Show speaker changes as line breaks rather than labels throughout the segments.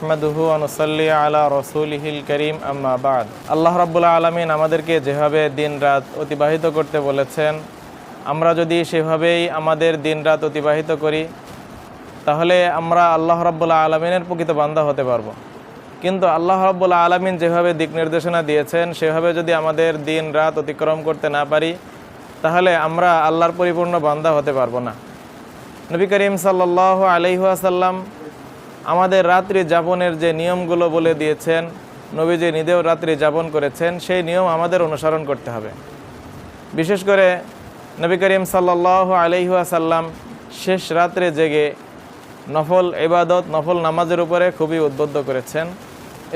আহমদুহু আনুসাল্লি আলা রসুলহিল করিম, আম্মা বাদ। আল্লাহ রাব্বুল্লাহ আলমিন আমাদেরকে যেভাবে দিন রাত অতিবাহিত করতে বলেছেন, আমরা যদি সেভাবেই আমাদের দিন রাত অতিবাহিত করি, তাহলে আমরা আল্লাহ রাব্বুল্লাহ আলমিনের প্রকৃত বান্দা হতে পারব। কিন্তু আল্লাহ রাব্বুল্লাহ আলমিন যেভাবে দিক নির্দেশনা দিয়েছেন, সেভাবে যদি আমাদের দিন রাত অতিক্রম করতে না পারি, তাহলে আমরা আল্লাহর পরিপূর্ণ বান্দা হতে পারব না। নবী করিম সাল্লাহ আলহিহাসাল্লাম আমাদের রাত্রি যাপনের যে নিয়মগুলো বলে দিয়েছেন নবী যে নিদেও রাত্রি যাপন করেছেন, সেই নিয়ম আমাদের অনুসরণ করতে হবে। বিশেষ করে নবী করিম সাল্লাহ আলহিহাসাল্লাম শেষ রাত্রে জেগে নফল ইবাদত, নফল নামাজের উপরে খুবই উদ্বুদ্ধ করেছেন।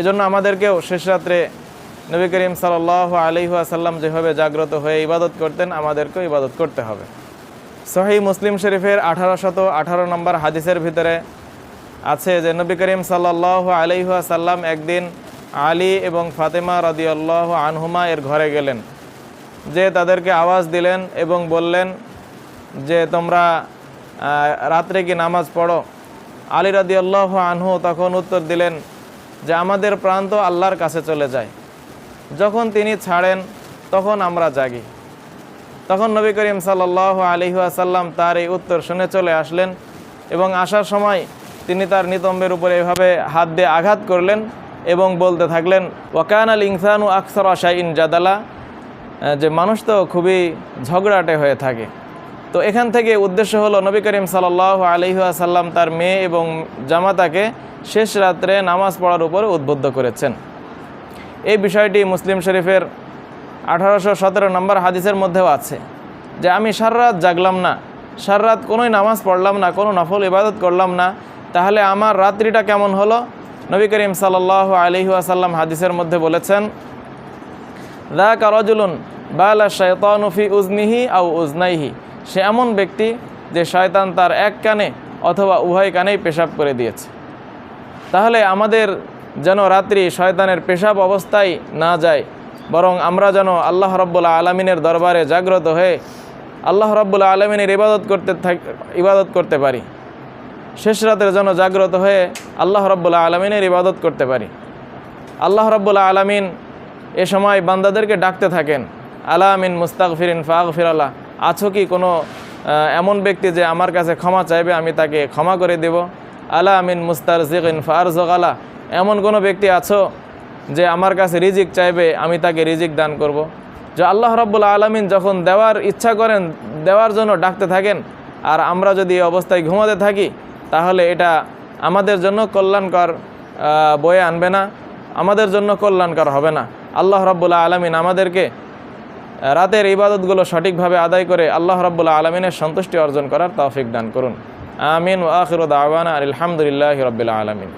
এজন্য আমাদেরকেও শেষ রাত্রে নবী করিম সাল্লাহ আলহিহাসাল্লাম যেভাবে জাগ্রত হয়ে ইবাদত করতেন, আমাদেরকেও ইবাদত করতে হবে। সহি মুসলিম শরীফের আঠারো শত আঠারো নম্বর হাদিসের ভিতরে আছে যে নবী করিম সাল্লাহ আলিহাসাল্লাম একদিন আলী এবং ফাতেমা রদিয়াল্লাহ আনহুমা এর ঘরে গেলেন। যে তাদেরকে আওয়াজ দিলেন এবং বললেন যে, তোমরা রাত্রে কি নামাজ পড়ো? আলী রদিয়াল্লাহ আনহু তখন উত্তর দিলেন যে, আমাদের প্রাণ তো আল্লাহর কাছে চলে যায়। যখন তিনি ছাড়েন, তখন আমরা জাগি। তখন নবী করিম সাল্লাহ আলিহাসাল্লাম তার এই উত্তর শুনে চলে আসলেন এবং আসার সময় তিনি তার নিতম্বের উপরে এভাবে হাত দিয়ে আঘাত করলেন এবং বলতে থাকলেন ওয়াকান আল ইনসানু আকসর আশাইন জাদালা। যে মানুষ তো খুবই ঝগড়াটে হয়ে থাকে। তো এখান থেকে উদ্দেশ্য হলো, নবী করিম সাল্লাহ আলিহাসাল্লাম তার মেয়ে এবং জামাতাকে শেষ রাত্রে নামাজ পড়ার উপর উদ্বুদ্ধ করেছেন। এই বিষয়টি মুসলিম শরীফের আঠারোশো সতেরো নম্বর হাদিসের মধ্যেও আছে যে, আমি সারা রাত জাগলাম না, সারা রাত কোনোই নামাজ পড়লাম না, কোনো নফল ইবাদত করলাম না তাহলে আমার রাত্রিটা কেমন হলো? নবী করিম সাল্লাহ আলহি আসাল্লাম হাদিসের মধ্যে বলেছেন দা কারজুলুন বালা শয়তানুফি উজনিহি আউ উজনাইহি। সে এমন ব্যক্তি যে শয়তান তার এক কানে অথবা উভয় কানেই পেশাব করে দিয়েছে। তাহলে আমাদের যেন রাত্রি শয়তানের পেশাব অবস্থায় না যায়, বরং আমরা যেন আল্লাহ রব্বুল্লা আলমিনের দরবারে জাগ্রত হয়ে আল্লাহ রব্বুল্লা আলমিনের ইবাদত করতে থাক ইবাদত করতে পারি। শেষ রাতের যেন জাগ্রত হয়ে আল্লাহ রব্বুল্লা আলমিনের ইবাদত করতে পারি আল্লাহ রব্বুল্লা আলমিন এ সময় বান্দাদেরকে ডাকতে থাকেন আলামিন মুস্তাক ফিরিন ফাগ ফিরাল্লাহ আছো কি কোনো এমন ব্যক্তি যে আমার কাছে ক্ষমা চাইবে, আমি তাকে ক্ষমা করে দেব আলা আমিন মুস্তার জিকিন ফারজক আলা এমন কোনো ব্যক্তি আছো যে আমার কাছে রিজিক চাইবে, আমি তাকে রিজিক দান করব। যে আল্লাহ রব্বুল আলমিন যখন দেওয়ার ইচ্ছা করেন, দেওয়ার জন্য ডাকতে থাকেন, আর আমরা যদি এই অবস্থায় ঘুমাতে থাকি তাহলে এটা আমাদের জন্য কল্যাণকর বয়ে আনবে না। আমাদের জন্য কল্যাণকর হবে না। আল্লাহ রব্বুল্লা আলমিন আমাদেরকে রাতের ইবাদতগুলো সঠিকভাবে আদায় করে আল্লাহ রব্বুল্লা আলমিনের সন্তুষ্টি অর্জন করার তৌফিক দান করুন। আমিন ও আখির দাওয়ানা আলহামদুলিল্লাহ রবিল্লা আলমিন।